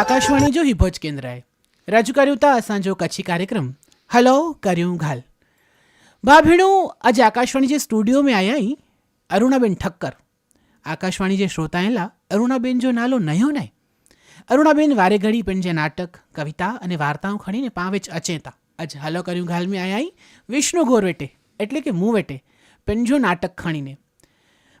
આકાશવાણી જો હિભોજ કેન્દ્રાએ. રજૂ કર્યું તા સાંજો કચ્છી કાર્યક્રમ. હલો, કર્યું ઘાલ. બા ભીણું આજે આકાશવાણી જે સ્ટુડિયો મેં આયા અરુણાબેન ઠક્કર. આકાશવાણી જે શ્રોતા એલા, અરુણાબેન જો નાલો નયો નહીં અરુણાબેન વારે ઘડી પણ જે નાટક, કવિતા અને વાર્તાઓ ખણીને પાંવેચ અચેતા. આજ હલો કર્યું ઘાલ મેં આયા વિષ્ણુ ગોરવેટે એટલે કે મું વેટે પેંજો નાટક ખણીને.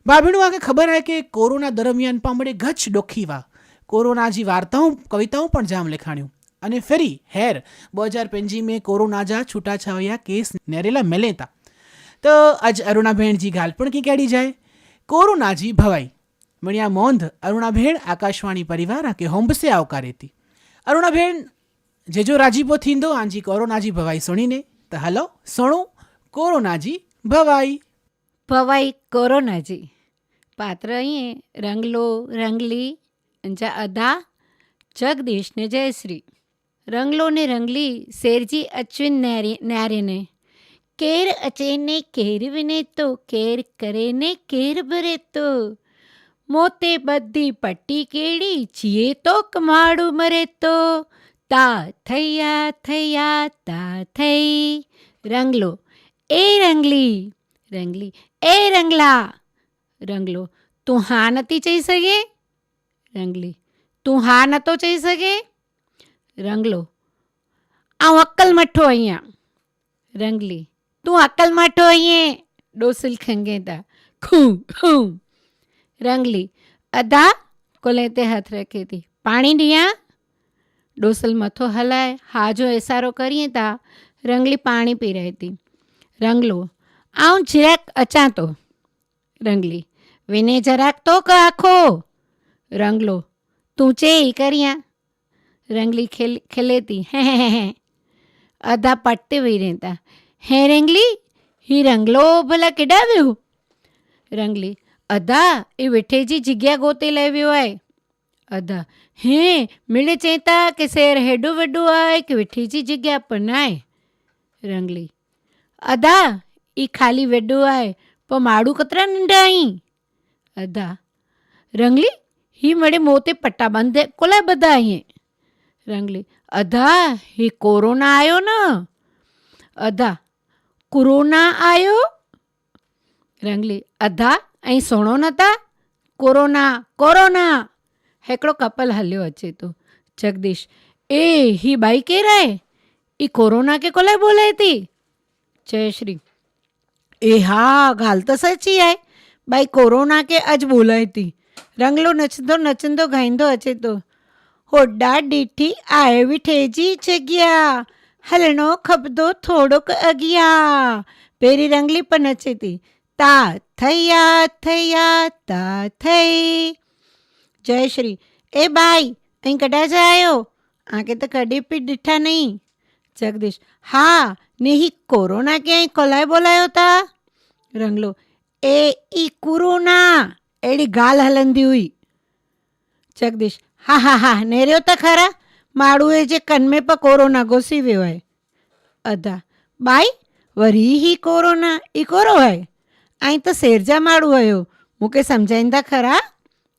ભાભીણું, આગે ખબર હે કે કોરોના દરમિયાન પામડે ગચ્છ ડોખીવા કોરોના જી વાર્તાઓ, કવિતાઓ પણ જામ લેખાણ્યું. અને ફરી, હેર બે હજાર પંજી મેં કોરોના જા છૂટાછવાયા કેસ નેરેલા મેલેતા. તો આજ અરુણાબેનજી ગાલ પણ કી કેડી જાય? કોરોનાજી ભવાઈ. મણિયા મોંધ, અરુણાબેન આકાશવાણી પરિવાર કે હોંબસે આવકારેતી. અરુણાબેન, જેજો રાજીપો થીંદો, આંજી કોરોનાજી ભવાઈ સુણીને. તો હલો, સોણું, કોરોનાજી ભવાઈ. ભવાઈ કોરોનાજી. પાત્ર અહીં રંગલો, રંગલી અંજા અધા, જગદીશને જયશ્રી રંગલોને રંગલી, શેરજી અશ્વિન ન્યારી ન્યારીને કેર અચેને કેર વિને તો કેર કરે ને કેર ભરે તો મોતે બધી પટ્ટી કેળી, જીએ તો કમાડું મરે તો તા થૈયા થૈયા, તા થઈ. રંગલો, એ રંગલી રંગલી, એ રંગલા. રંગલો, તું હા નથી જઈ શકે? રંગલી તું હા નતો જઈ શકે? રંગલો આ અક્કલ મઠો અહીંયા. રંગલી તું અક્કલ મઠો અહીંયા. ડોસિલ ખંગેતા. ખૂ ખૂ. રંગલી અધા કોલે તે હાથ રાખી હતી પાણી ડિયા? ડોસલ મથો હલાય. હાજો એસારો કરીએ તા. રંગલી પાણી પી રહી હતી રંગલો આવું જરાક અચાતો. રંગલી વિને જરાક તો આખો રંગલો. તું ચે કર્યા? રંગલી ખેલ, ખેલેતી. હે હે હે અધા પટ્ટે વહી રહેતા. હે, રંગલી? હી રંગલો ભલા કેડાવ્યું રંગલી. અધા, એ વિઠેજી જગ્યા ગોતે લાવ્યો હોય અધા. હે, મિળે ચેતા કે શેર હેડું વેડું આય કે વિઠેજી જગ્યા પર નાય રંગલી. અધા એ ખાલી વેડું આય, પણ માડું કતરા નંડા અહીં અધા. રંગલી હી મળે મોતે પટ્ટા બાંધે. કોલાય બધા અહીં? રંગલી, અધા, હી કોરોના આયો ન? અધા, કોરોના આયો? રંગલી, અધા, અહીં સોણો નતા? Corona corona! હેકડો કપલ હલ્યો અચે તો. જગદીશ, એ હી બાઈ કે રાય ઈ કોરોના કે કોલાય બોલાય તી? જયશ્રી એ હા ગાલ તો सची આય. બાઈ કોરોના કે અજ બોલાય તી? રંગલો નચંદો નચંદો ગાઈંદો અચે તો હોડા ડીઠી આય વિઠેજી જગ્યા હલણો ખબદો થોડોક અગિયા. પેરી રંગલી પણ નચેતી. તા થૈયા થૈયા, તા થઈ. જયશ્રી એ બાઈ, અહીં કડા જાયો? આંકે તો કડી પી દીઠા નહીં. જગદીશ, હા, નહીં કોરોના ક્યાંય કોલાય બોલાયો તા? રંગલો, એ ઈ કોરોના. એડી ગાલ હલંદી હુઈ જગદીશ હા હા હા નેર્યો તો ખરા માળું એ જે કનમે પર કોરોના ઘોસી વ્યો હોય અધા બાઈ વરી હી કોરોના ઈ કોરો હોય અહીં તો શેરજા માળું હયો મૂકે સમજાઈંદા ખરા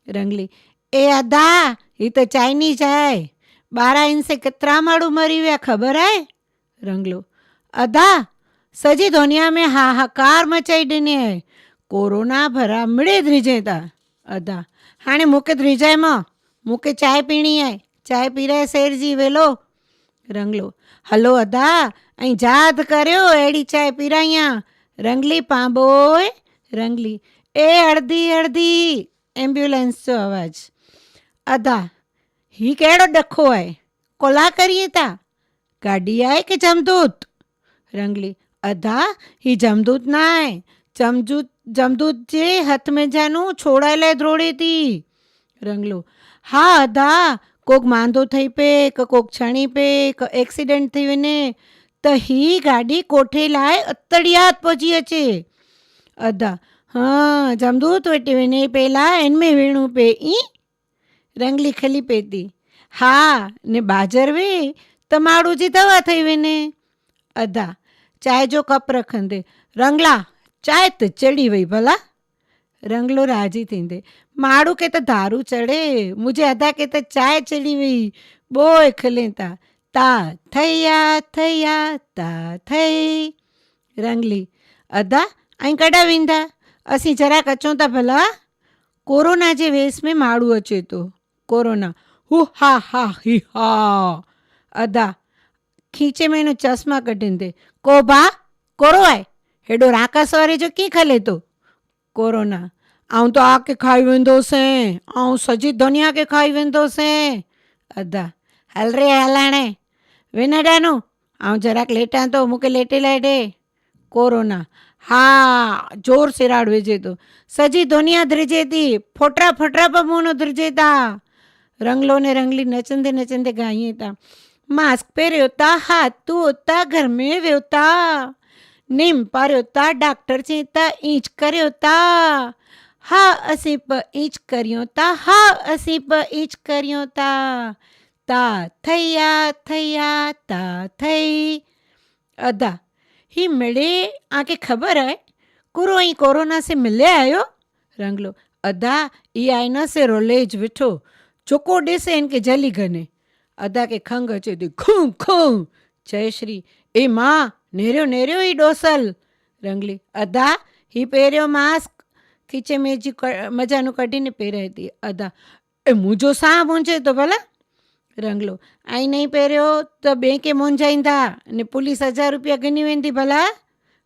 રંગલી એ અધા એ તો ચાઇનીઝ હૈ બારા ઇનસે कितना माड़ू मरी हुआ खबर है रंगलो अदा सजी दुनिया में हाहाकार मचाई ॾिनी है કોરોના ભરા મળે ધ્રિજેતા અદા હાણે મૂકે ધ્રિજાયમાં મૂકે ચાય પીણી આય. ચાય પીરાય શેરજી વેલો. રંગલો, હલો અદા અહીં જાદ કર્યો, એડી ચાય પીરાયા. રંગલી, પાંબોય. રંગલી, એ અડધી અડધી. એમ્બ્યુલન્સનો અવાજ. અદા હી કેડો ડખો આય? કોલા કરીએ તા? ગાડી આય કે જમદૂત? રંગલી, અધા હી જમદૂત ના આય. જમજૂત જમદૂતજી હથમેજાનું છોડાયેલે ધ્રોળેતી રંગલો, હા, દા, કોક માંદો થઈ પે કે કોક છણી પે કે એક્સિડન્ટ થયો ને તો હી ગાડી કોઠે લાય અતડિયાત પહોંચી હશે અદા, હા, જમદૂત વેટી ને પેલા એનમે વેણું પે ઈ? રંગલી ખલી પેતી, હા, ને બાજર વે તમાડું જી દવા થઈ વેને. અદા, ચાય જો કપ રખંદે. રંગલા ચાಯ್ತ್ ચડી વೈ ભલા. રંગલો રાજી થીંદે માળું કેತ ધારું ચડે. મુજે અદા કેત ચાય ચડી વઈ. બોય ખલેતા, તા થયા થયા, તા થઈ રંગલી અદા અહીં કડા વિંધા? અસી જરા કચો તા ભલા. કોરોના જે વેશ મેં માળું અચે તો. કોરોના, હુ હા હા, હી, હા. અદા ખીચે મેં એનો ચશ્મા કઢીને દે. કોબા કોરો આય. हेॾो राकास वारे जो कीअं खले थो कोरोना ऐं त आ खे खाई वेंदोसीं ऐं सॼी दुनिया खे खाई वेंदोसीं अदा हल रे हल हाणे विन ॾानो ऐं જરાक लेटां थो मूंखे लेटे लाइ ॾे कोरोना हा जोर सिराड़ विझे थो सॼी दुनिया धिरिजे थी फोटरा फोटरा बि मुंहुं धिरिजे था रंगलो ने रंगली नचंदे नचंदे ॻाइनि था मास्क पहिरियो था हाथ धो था घर में वियो था निम पारियो था डॉक्टर चई था इंच करियो था हा असीं प इंच करियूं था हा असीं प इंच करियूं था ता थैया थैया ता थई अदा ही मिड़े आके ख़बर आहे कुरो ऐं कोरोना से मिले आयो रंगलो अदा इहा आहे न से रोलेज विठो चुको ॾिसे हिन खे जली गने अदा खे खंघ अचे थी खूं खूं जयश्री ए मां નેર્યો નેર્યો ઈ ડોસલ, રંગલી. અધા હી પહેર્યો માસ્ક, ખીચે મેજી મજાનું કઢીને પહેરાવી હતી. અધા, એ મુજો શા મૂંઝે તો ભલા. રંગલો, આઈ નહીં પહેર્યો તો બેંકે મોંઝાઈને થા અને પોલીસ હજાર રૂપિયા ગણી વેંધી ભલા.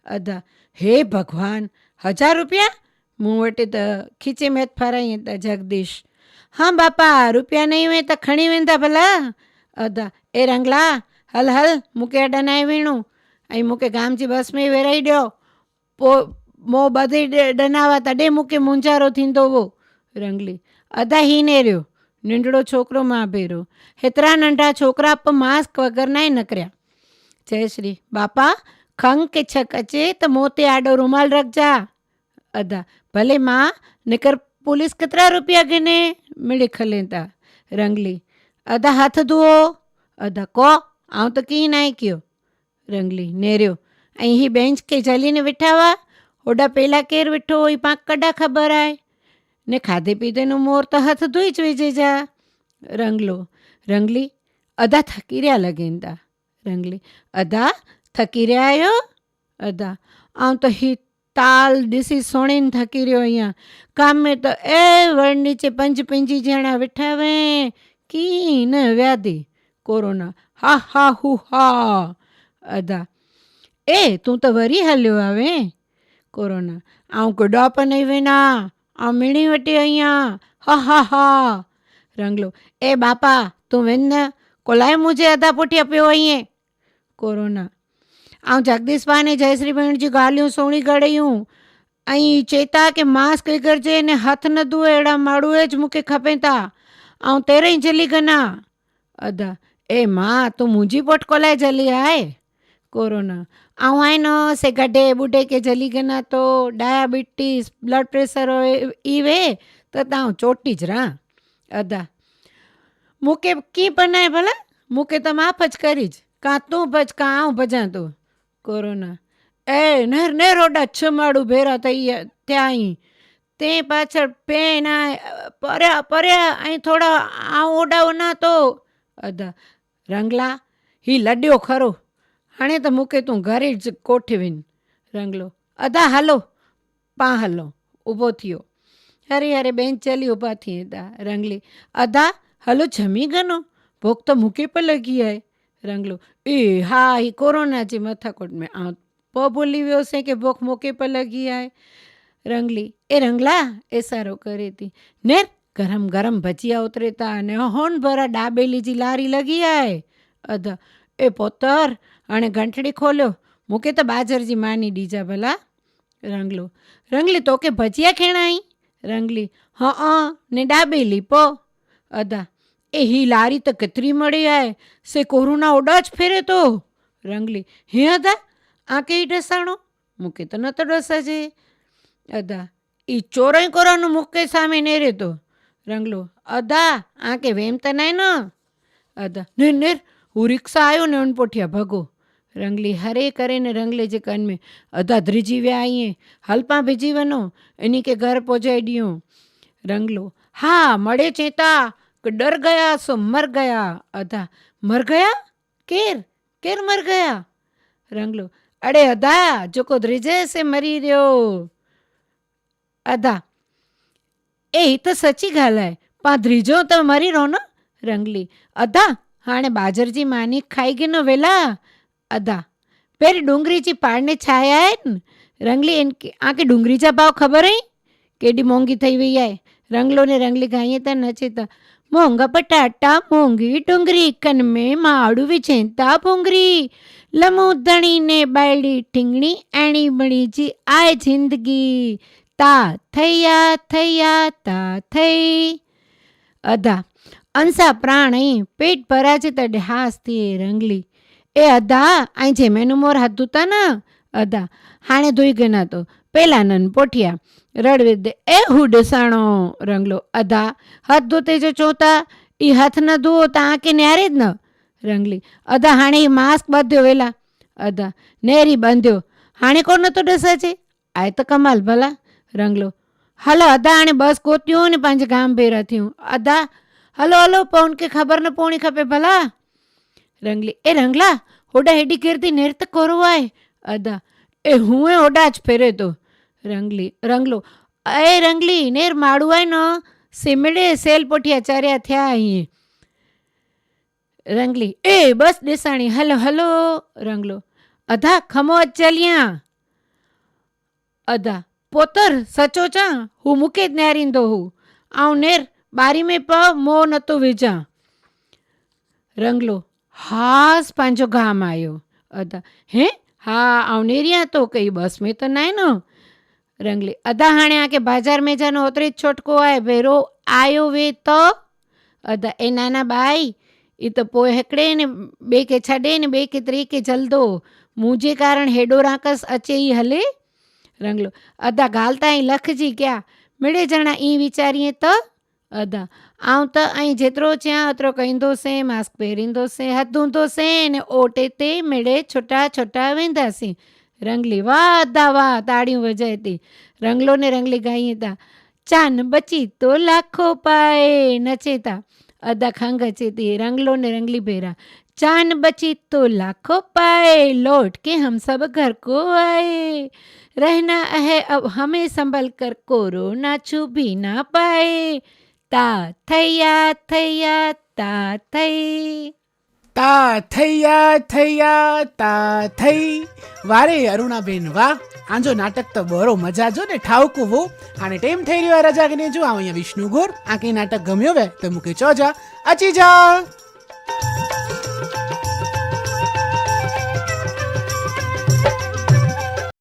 અધા, હે ભગવાન, હજાર રૂપિયા? મું તો ખીચે મેં ફરાઈ હતા જગદીશ. હા બાપા, રૂપિયા નહીં હોય તો ખણી વેંધા ભલા. અધા, એ રંગલા, હલ હલ મૂકે ડનાય વીણું અહીં મૂકે ગામજી બસમાં વેરાઈ ડ્યો પો, મો બધી ડનાવા તડે મૂકે, મુંજારો થીંદો વો, રંગલી. અધા હીને રહ્યો નીંડળો છોકરો માં ભેરો. હેતરા નંઢા છોકરા પર માસ્ક વગરનાય નકર્યા. જય શ્રી, બાપા ખંગ કે છકચે તો મોતે આડો રૂમાલ રખજા અધા, ભલે માં, નકર પોલીસ કતરા રૂપિયા ગને મળે ખલેતા. રંગલી, અધા હાથ ધુઓ અધા, કો, આવું તો કી નાય કયો? રંગલી નેર્યો અહીં બેન્ચ કે જલીને વિઠાવા? ઓડા પહેલાં કેર વિઠો હોય પાંક કડા ખબર આય ને ખાધે પીધેનું મોર તો હાથ ધોઈ જ વેજે જા. રંગલો, રંગલી અદા થકી રહ્યા લગીંદા રંગલી અદા થકી રહ્યા આવ્યો અદા આમ તો હી તાલ દિસી સોણીને થકી રહ્યો અહીંયા. કામે તો એ વડ નીચે પંજ પિંજી જેણા વિઠાવે. Keen વ્યાધી corona. હા હા, હુ, હા. पंहिंजी ॼणा वेठा वे कीअं न व्याधी कोरोना हा हा हू हा अदा ए तूं त वरी हलियो आवे कोरोना ऐं कुॾा प नहीं वेना ऐं मिणी वटी आहियां हा हा हा रंगलो ए बापा तूं वेन न कोलाए मुंहिंजे अदा पुठियां पियो आईं कोरोना ऐं जगदीश पाने जयश्री भेण जी ॻाल्हियूं सुणी घड़ियूं ऐं चेता की मास्क विगड़जे ने हथ न धोए अहिड़ा माण्हू ज मूंखे खपे था ऐं तेरे ई जली गना अदा ए मां तूं मुंहिंजी पुट कोलाए जली आहे कोरोना ऐं आहिनि से गड्ढे ॿुढे के जली गना तो डायाबिटीज़ ब्लड प्रेशर इवे त तव्हां चोटी ज रहां अदा मूंखे कीअं पनाए भला मूंखे त मां भॼ करीज का तूं भॼ का आउं भॼां थो कोरोना ए नर नर होॾा छह माण्हू भेरा थी थिया ई तंहिं पाछड़ पेन आहे परियां परियां ऐं थोरा आउं होॾा वञा थो अदा रंगला हीउ लॾियो खरो હાણે તો મૂકે તું ઘરે જ કોઠવીને. રંગલો, અધા હાલો, પા હાલો. ઊભો થયો. હરે હરે બેન, ચાલી ઊભા થઈ દા. રંગલી, અધા, હલો, જમી ગનો ભોગ તો મૂકે પર લગી આય. રંગલો, એ હા એ કોરોના જે મથાકોટ મેં આ પ બોલી વ્યો છે કે ભોખ મોકે પર લગી આય. રંગલી, એ રંગલા, એ સારો કરી હતી નેર, ગરમ ગરમ ભજીયા ઉતરેતા અને હોન ભરા ડાબેલી જે લારી લગી આય. અધા, એ પોતર અણે ઘંટડી ખોલ્યો. મૂકે તો બાજરજી માની ડીજા ભલા. રંગલો. રંગલી તો કે ભજીયા ખેણાઈ રંગલી, હ ને ડાબેલી પો અદા એ હી લારી તો કતરી મળી આય? સે કોરોના ઓડા જ ફેરે તો? રંગલી, હે અદા આ કઈ ઢસાણો મૂકે તો નતો ડસાજે. અદા એ ચોરાઈ કોરાનું મૂકે સામે ને રે તો? રંગલો અદા આ કે વેમ તો નાય ન? અદા ને નેર, હું રિક્ષા આવ્યો ને અનપોઠિયા ભગો. રંગલી હરે કરે ને રંગલે જે કન મેં અધા ધ્રીજી વ્યા આઈએ હલપા ભીજી વનો, એની કે ઘર પહોંચાઈ ડિયું. રંગલો, હા, મળે ચેતા ડર ગયા સો મર ગયા. અધા, મર ગયા? કેર કેર મર ગયા? રંગલો, અડે અધા, જો કો ધ્રીજે સે મરી રહ્યો. અધા, એ તો સચી ગાલાય પા ધ્રીજો તો મરી રહો ને રંગલી, અધા, હાણે બાજરજી માની ખાઈ ગઈ નો વેલા. अदा पहिरीं डूंगरी जी पाड़ने छाया आहिनि रंगली इन आके डूंगरी जा भाव ख़बर आई केॾी महांगी ठही वई आहे रंगलो ने रंगली गाईं त नचे त मोंगा पटाटा मोंगी डूंगरी कन में माड़ू विझें था भूंगरी लमूदणी ने बायड़ी टिंगणी ऐणी बणी जी आए जिंदगी ता थैया थैया ता थई अदा अंसा प्राण ऐं पेट भराजे त ॾिहास थिए એ અધા અહીં જેમેનું મોર હાથ ધોતા ના? અધા, હાણે ધોઈ ગના તો. પેલા નન પોઠિયા. રડવે દે, એ હુડસાણો રંગલો. અધા, હાથ ધોતે જો ચોતા એ હાથ ન ધોવો તો આંકે ન્યારે જ ન. રંગલી, અધા, હાણે એ માસ્ક બાંધ્યો વેલા. અધા, નેરી બાંધ્યો. હાણે કોણ નતો ડસા છે? આ તો કમાલ ભલા. રંગલો, હલો અદા આણે બસ ગોત્યું ને પાંચ ગામ ભેરા થયું. અદા હલો હલો પૌન કે ખબર ન પોણી ખપે ભલા? રંગલી. એ રંગલા હોડા હેડી કરતી નેરત કોરવાય. અદા. એ હું એ હોડા જ ફેરે તો. રંગલી. રંગલો. એ રંગલી, નેર માડુવાય ન. સિમડે સેલ પોઠી આચાર્યા થયા અહીં. રંગલી. એ બસ દેસાણી. Hello hello. રંગલો. અધા, ખમો ચલ્યા. અધા. પોતર સચો ચા. હું મૂકે જ નેરીંદો હું. આવ નેર બારી મેં પ મો નતો વેજા. રંગલો. હાસ પાંજો ગામ આવ્યો અદા હે? હા આવનેરિયા તો કઈ બસ મેં તો નાય ન. રંગલી અદા હાણે આ કે બાજાર મેજાનો ઓતરી છોટકો આય. ભેરો આયો વે તો. અદા એ નાના બાઈ એ તો પોય હેકડે ને બે કે છડે ને બે કે ત્રી કે જલદો. મુજે કારણ હેડો રાકસ અચે ઈ હલે. રંગલો અદા ગાલતા ઈ લખજી ક્યાં મેળે જણા ઈ વિચારીએ તો. અદા जी कया मिड़े ॼणा ई वीचारीअ त अदा ऐं त ऐं जेतिरो चयां ओतिरो कंदोसीं मास्क पहिरींदोसीं हथ धोईंदोसीं ने ओटे ते मिड़े छुटा छुटा वेंदासीं रंगली वाह अदा वाह ताड़ियूं वजाए थी रंगलो ने रंगली गाईं था चान बची तो लाखो पाए नचे था अदा खंग अचे थी रंगलो ने रंगली बेरा चान बची तो लाखों पाए लौट के हम सब घर को आए रहना है अब हमें संभल कर कोरोना छू भी ना पाए 打忒呀忒呀打忒，打忒呀忒呀打忒。વારે અરુણાબેન વાહ આંજો નાટક તો બરો મજા જો ને ઠાવકું બહુ અને ટેમ થઈ રહ્યો રજા કરીને જો આવું અહીંયા વિષ્ણુ ગોર. આ કઈ નાટક ગમ્યો વે તો મૂકે ચોજા. અચી જા